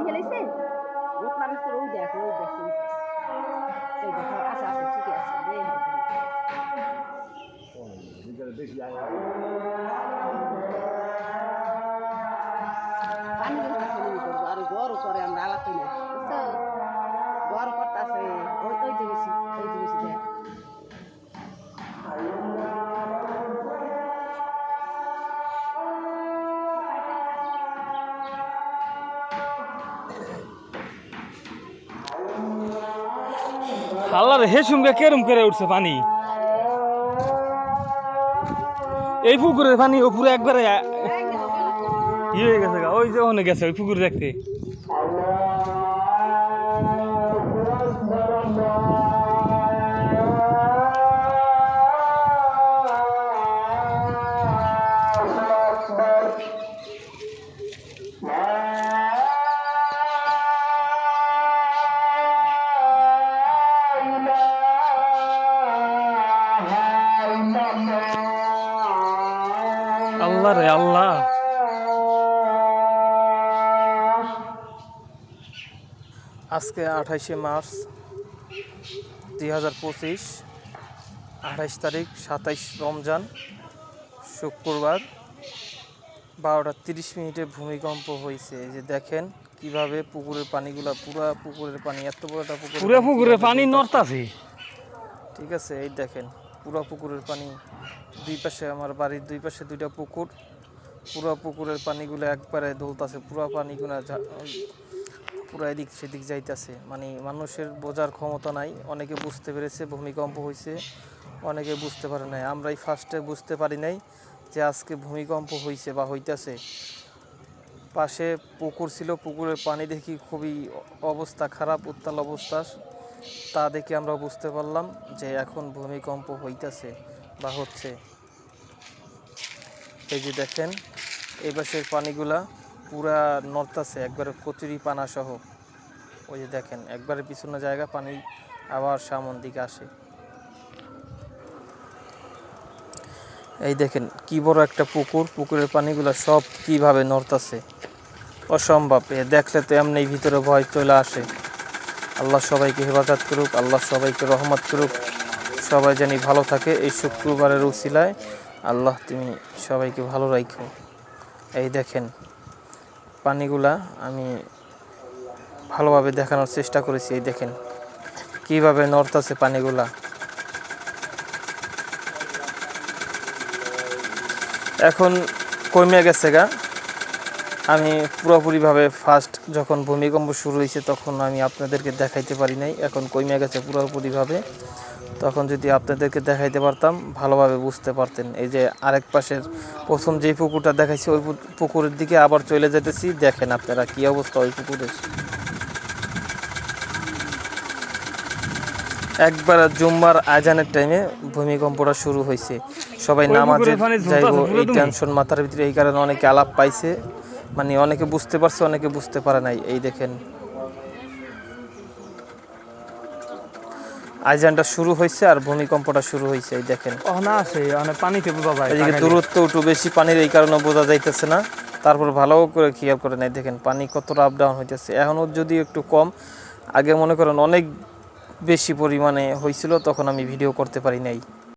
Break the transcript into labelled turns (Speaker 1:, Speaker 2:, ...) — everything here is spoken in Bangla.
Speaker 1: দিয়ে ফেলেছে রোকনার স্তর ওই দেখ ওই দেখ ওই দেখ। এই দেখো আচ্ছা আচ্ছা ঠিকই আছে এই হবে। পানি কিন্তু আছে মনে করব আর গরু করে আমরা আলাপ করি না বুঝছ গরু করতে আছে ওই ওই যে বেশি ওই যে বেশি দেখ
Speaker 2: আল্লাহ হেসুমকে কেরম করে উঠছে পানি? এই পুকুরের পানি ও পুরো একবারে ইয়ে হয়ে গেছে ওই যে ওখানে গেছে, ওই পুকুর দেখতে। আল্লাহ রে আল্লাহ। আজকে আঠাইশে মার্চ দুই হাজার পঁচিশ আঠাইশ তারিখ সাতাইশ রমজান শুক্রবার বারোটা তিরিশ মিনিটে ভূমিকম্প হয়েছে। এই যে দেখেন কীভাবে পুকুরের পানিগুলা পুরা পুকুরের পানি এত বড় একটা পুকুর
Speaker 3: পুরো পুকুরে পানি নড়তাছে।
Speaker 2: ঠিক আছে এই দেখেন। পুরো পুকুরের পানি দুই পাশে আমার বাড়ির দুই পাশে দুইটা পুকুর। পুরা পুকুরের পানিগুলো একবারে দৌলতাছে, পুরো পানিগুলো পুরো এদিক সেদিক যাইতাছে। মানে মানুষের বোঝার ক্ষমতা নাই, অনেকে বুঝতে পেরেছে ভূমিকম্প হয়েছে অনেকে বুঝতে পারে নাই। আমরাই ফার্স্টে বুঝতে পারি নাই যে আজকে ভূমিকম্প হয়েছে বা হইতাছে। পাশে পুকুর ছিল, পুকুরের পানি দেখি খুবই অবস্থা খারাপ, উত্তাল অবস্থা। তা দেখে আমরা বুঝতে পারলাম যে এখন ভূমিকম্প হইতেছে বা হচ্ছে। এই যে দেখেন, এই পানিগুলা পুরা নড়তাছে, একবারে কচুরি পানা সহ। ওই যে দেখেন, একবারে পিছনে জায়গা, পানি আবার সামন দিকে আসে। এই দেখেন, কি বড় একটা পুকুর, পুকুরের পানিগুলো সব কীভাবে নড়তাছে? অসম্ভব দেখলে তো এমনি ভিতরে ভয় চলে আসে। আল্লাহ সবাইকে হেফাজত করুক, আল্লাহ সবাইকে রহমত করুক। সবাই জানি ভালো থাকে এই শুক্রবারের উসিলায়। আল্লাহ তুমি সবাইকে ভালো রাখো এই দেখেন, পানিগুলা আমি ভালোভাবে দেখানোর চেষ্টা করেছি, এই দেখেন। কীভাবে নড়তাছে পানিগুলা। এখন কমে গেছে গা। আমি পুরোপুরিভাবে ফার্স্ট যখন ভূমিকম্প শুরু হয়েছে তখন আমি আপনাদেরকে দেখাইতে পারি নাই। এখন কমে গেছে পুরোপুরিভাবে। তখন যদি আপনাদেরকে দেখাইতে পারতাম ভালোভাবে বুঝতে পারতেন। এই যে আরেক পাশের প্রথম যে পুকুরটা দেখাইছি ওই পুকুরের দিকে আবার চলে যেতেছি। দেখেন আপনারা কি অবস্থা ওই পুকুরের একবার জুম্মার আজানের টাইমে ভূমিকম্পটা শুরু হয়েছে। সবাই নামাজে যাইব এই টেনশন মাথার ভিতরে এই কারণে অনেকে আলাপ পাইছে। মানে অনেকে বুঝতে পারছে অনেকে বুঝতে পারে নাই। এই দেখেন। আইজানটা শুরু হয়েছে আর ভূমিকম্পটা শুরু হয়েছে এই দেখেন।
Speaker 3: ও না আছে মানে পানিতে যায়
Speaker 2: এদিকে। দূরত্ব একটু বেশি পানির এই কারণে বোঝা যাইতেছে না। তারপর ভালো করে খেয়াল করে নাই দেখেন পানি কতটা আপ ডাউন হইতেছে। এখনও যদি একটু কম আগে মনে করেন অনেক বেশি পরিমাণে হয়েছিল তখন আমি ভিডিও করতে পারি নাই।